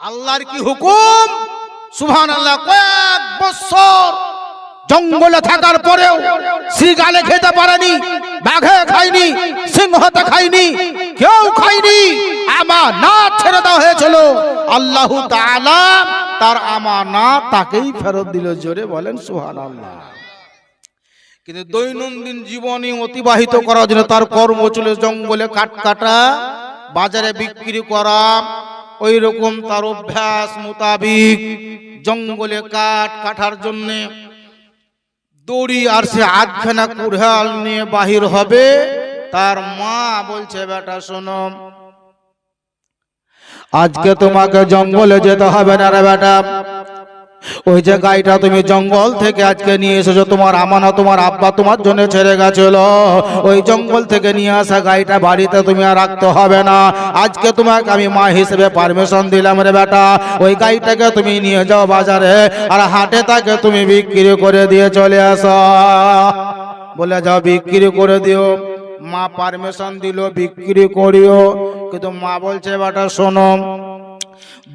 আল্লাহর কি হুকুম? সুবহান আল্লাহ কয়েক বছর জঙ্গলে থাকার পরেও শ্রীগালে খেতে পারেনি, বাঘে খায়নি, সিংহতে খাইনি কেউ খাইনি আমার না ছেড়ে দেওয়া হয়েছিল। আল্লাহ তার আমানা তাকেই ফেরত দিল, জোরে বলেন সুহান আল্লাহ কিন্তু দৈনন্দিন জীবনে অতিবাহিত করার জন্য তার কর্ম ছিল জঙ্গলে কাঠ কাটা, বাজারে বিক্রি করা ওই রকম তার অভ্যাস মোতাবিক জঙ্গলে কাঠ কাটার জন্য দড়ি আর সে আধখানা কুড়াল নিয়ে বাহির হবে। তার মা বলছে, বেটা, শোনো, আজকে তোমাকে জঙ্গলে যেতে হবে না রে বেটা। ওই যে গাইটা তুমি জঙ্গল থেকে আজকে নিয়ে এসেছ, তোমার আমানা, তোমার আব্বা তোমার জন্য ছেড়ে গেছিল। ওই জঙ্গল থেকে নিয়ে আসা গাইটা বাড়িতে তুমি আর রাখতে হবে না। আজকে তোমাকে আমি মা হিসেবে পারমিশন দিলাম রে বেটা। ওই গাইটাকে তুমি নিয়ে যাও বাজারে, আর হাটে তাকে তুমি বিক্রি করে দিয়ে চলে আসো। বলে, যাও বিক্রি করে দিও। মা পারমিশন দিল, বিক্রি করিও। কিন্তু মা বলছে, বেটা, শোনো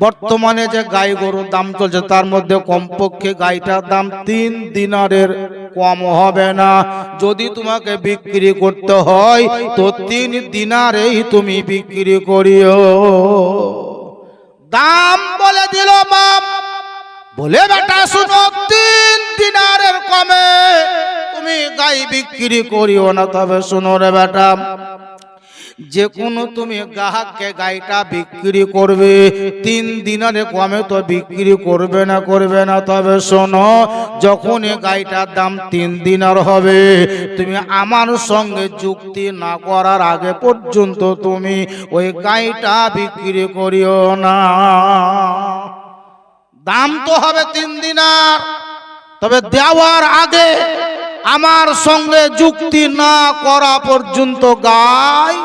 বর্তমানে যে গাই গরুর দাম চলছে, তার মধ্যে কমপক্ষে গাইটার দাম তিন দিনারের কম হবে না। যদি তোমাকে বিক্রি করতে হয়, তো তিন দিনারেই তুমি বিক্রি করিও। দাম বলে দিল মাম বলে বেটা, শুনো, তিন দিনারের কমে তুমি গাই বিক্রি করিও না, তবে শুনো রে বেটা। যে কোনো তুমি গ্রাহককে গাইটা বিক্রি করবে। তিন দিনের কমে তো বিক্রি করবে না করবে না। তবে শোনো যখন এ গাইটার দাম তিন দিনার হবে তুমি আমার সঙ্গে যুক্তি না করার আগে পর্যন্ত তুমি ওই গাইটা বিক্রি করিও না। দাম তো হবে তিন দিনার। তবে দেওয়ার আগে আমার সঙ্গে যুক্তি না করা পর্যন্ত গাই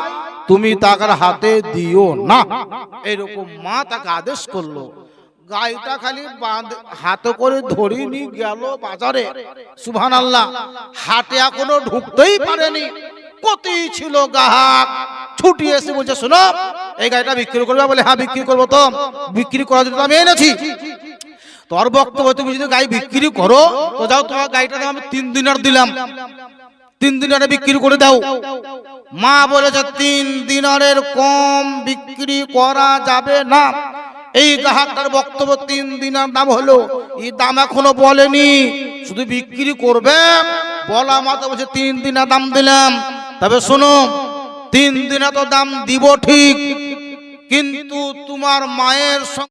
তুমি তাকার হাতে দিও না। এরকম মা তাকে আদেশ করল। গাইটা খালি হাতে করে ধরিনি, গেল বাজারে। সুবহান আল্লাহ হাটে এখনও ঢুকতেই পারেনি। কতই ছিল গাহাক ছুটি এসে বলছে, শোনো, এই গাড়িটা বিক্রি করবে? বলে হ্যাঁ বিক্রি করব তো। বিক্রি করার জন্য আমি এনেছি। তোর বক্তব্য তুমি যদি গাই বিক্রি করো, তো যাও, তোমার গাড়িটা আমি তিন দিনের দিলাম। তিন দিনের বিক্রি করে দাও। মা বলেছে, তিন দিনারের কম বিক্রি করা যাবে না। এই গ্রাহকটার বক্তব্য তিন দিনের দাম হলো, এই দাম এখনও বলেনি, শুধু বিক্রি করবে। বলা মাত্র বলছে, তিন দিনের দাম দিলাম। তবে শোনো, তিন দিনে তো দাম দিব ঠিক, কিন্তু তোমার মায়ের